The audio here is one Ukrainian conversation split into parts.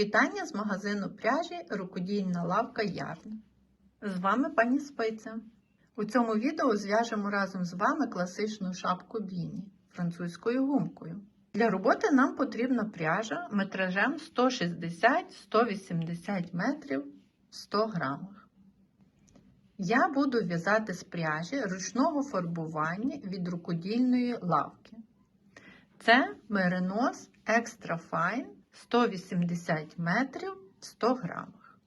Вітання з магазину пряжі Рукодільна лавка Ярн. З вами пані Спиця. У цьому відео зв'яжемо разом з вами класичну шапку Біні французькою гумкою. Для роботи нам потрібна пряжа метражем 160-180 метрів в 100 грамах. Я буду в'язати з пряжі ручного фарбування від рукодільної лавки. Це меринос Extra Fine 180 метрів в 100 грамах.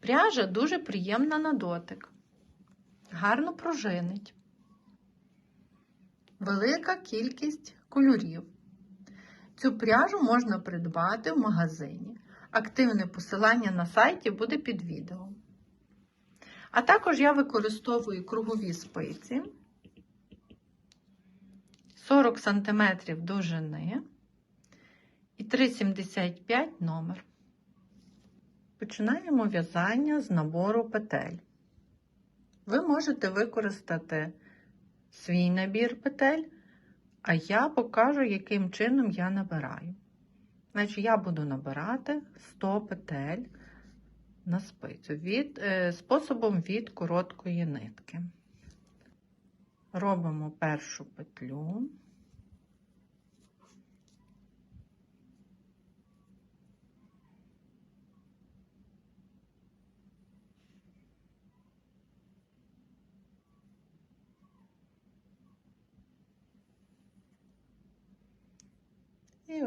Пряжа дуже приємна на дотик, гарно пружинить, велика кількість кольорів. Цю пряжу можна придбати в магазині. Активне посилання на сайті буде під відео. А також я використовую кругові спиці 40 см довжини і 3,75 номер. Починаємо в'язання з набору петель. Ви можете використати свій набір петель, а я покажу, яким чином я набираю. Значить, я буду набирати 100 петель на спицю від, е, способом від короткої нитки. Робимо першу петлю.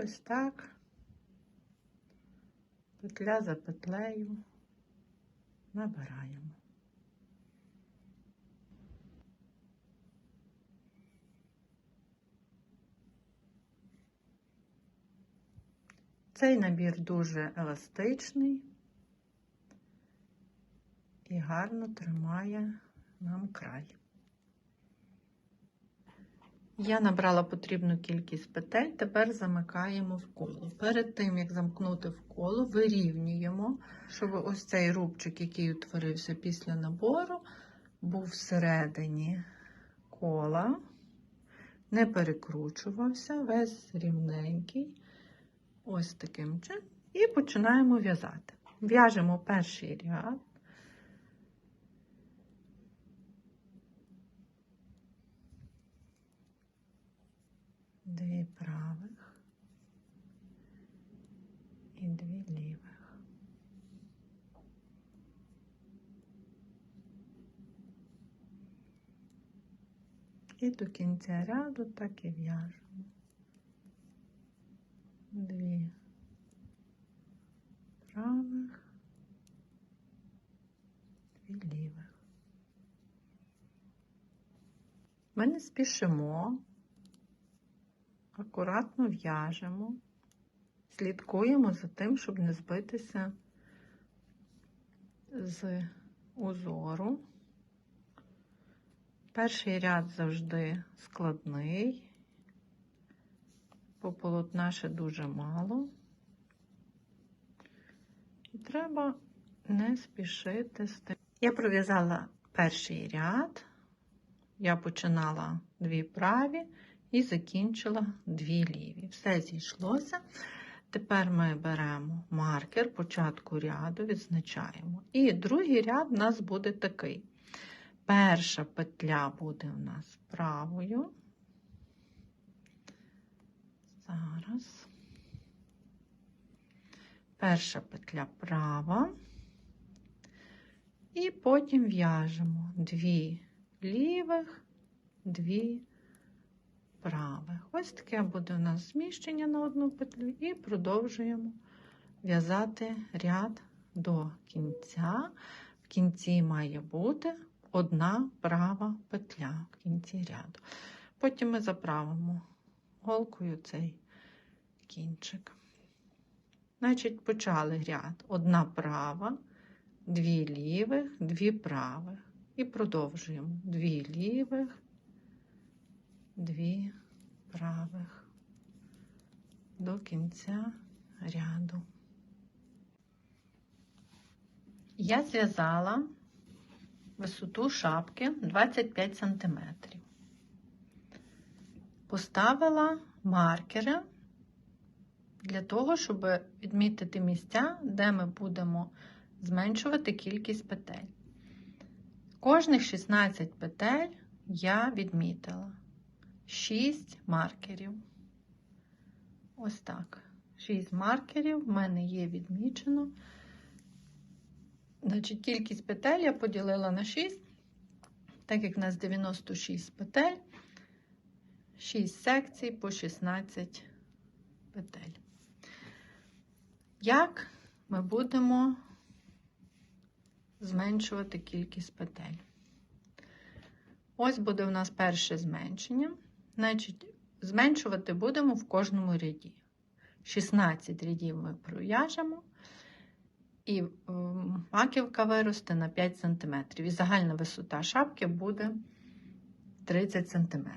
Ось так, петля за петлею набираємо. Цей набір дуже еластичний і гарно тримає нам край. Я набрала потрібну кількість петель, тепер замикаємо в коло. Перед тим, як замкнути в коло, вирівнюємо, щоб ось цей рубчик, який утворився після набору, був всередині кола, не перекручувався, весь рівненький. Ось таким чином. І починаємо в'язати. В'яжемо перший ряд. Дві правих і дві лівих. І до кінця ряду так і в'яжемо. Дві правих, дві лівих. Ми не спішимо, акуратно в'яжемо, слідкуємо за тим, щоб не збитися з узору. Перший ряд завжди складний, по полотна ще дуже мало. І треба не спішити з тим. Я пров'язала перший ряд, я починала дві праві і закінчила дві ліві. Все зійшлося. Тепер ми беремо маркер початку ряду, відзначаємо. І другий ряд у нас буде такий. Перша петля буде у нас правою. Зараз. Перша петля права. І потім в'яжемо дві лівих, дві правих. Ось таке буде у нас зміщення на одну петлю, і продовжуємо в'язати ряд до кінця. В кінці має бути одна права петля в кінці ряду. Потім ми заправимо голкою цей кінчик. Значить, почали ряд. Одна права, дві лівих, дві правих. І продовжуємо дві лівих, дві правих до кінця ряду. Я зв'язала висоту шапки 25 см. Поставила маркери для того, щоб відмітити місця, де ми будемо зменшувати кількість петель. Кожних 16 петель я відмітила 6 маркерів. Ось так. 6 маркерів в мене є відмічено. Значить, кількість петель я поділила на 6, так як в нас 96 петель, 6 секцій по 16 петель. Як ми будемо зменшувати кількість петель? Ось буде у нас перше зменшення. Значить, зменшувати будемо в кожному ряді. 16 рядів ми пров'яжемо, і маківка виросте на 5 см. І загальна висота шапки буде 30 см.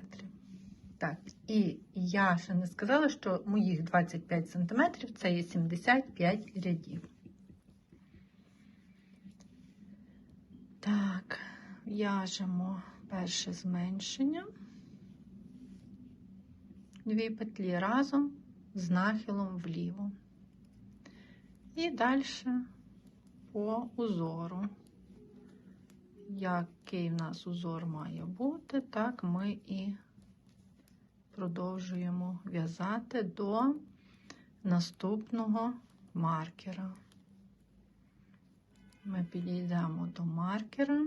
Так, і я ще не сказала, що моїх 25 см це є 75 рядів. Так, в'яжемо перше зменшення. Дві петлі разом з нахилом вліво. І далі по узору. Який в нас узор має бути, так ми і продовжуємо в'язати до наступного маркера. Ми підійдемо до маркера.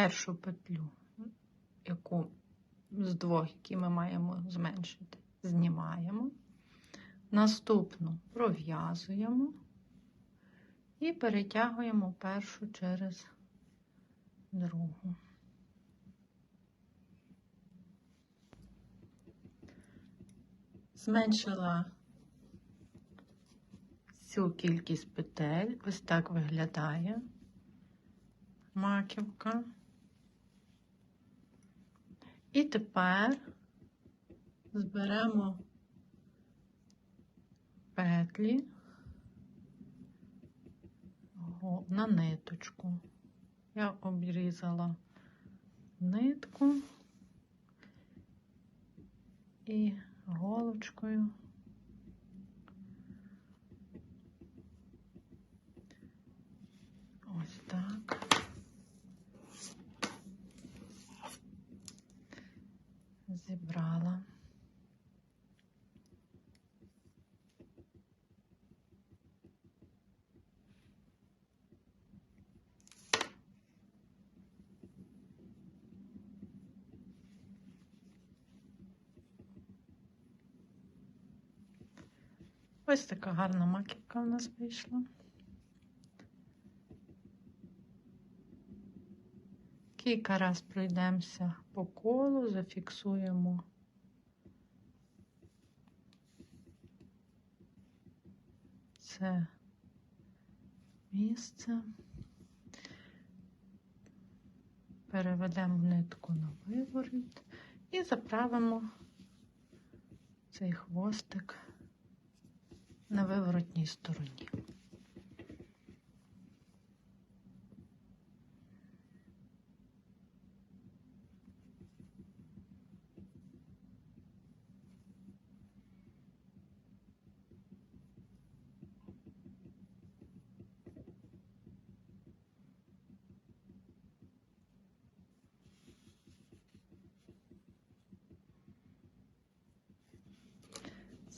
Першу петлю, яку з двох, які ми маємо зменшити, знімаємо. Наступну пров'язуємо і перетягуємо першу через другу. Зменшила всю кількість петель. Ось так виглядає маківка. І тепер зберемо петлі на ниточку. Я обрізала нитку і голочкою ось так. Зібрала. Ось така гарна маківка у нас вийшла. Кілька раз пройдемося по колу, зафіксуємо це місце, переведемо нитку на виворіт і заправимо цей хвостик на виворотній стороні.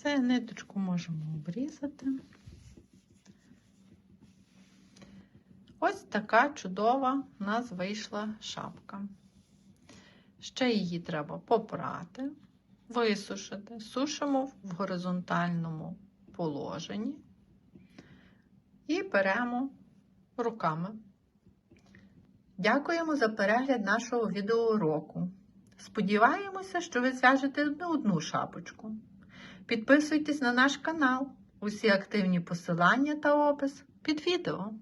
Це ниточку можемо обрізати. Ось така чудова у нас вийшла шапка. Ще її треба попрати, висушити, сушимо в горизонтальному положенні і беремо руками. Дякуємо за перегляд нашого відеоуроку. Сподіваємося, що ви зв'яжете не одну шапочку. Підписуйтесь на наш канал. Усі активні посилання та опис під відео.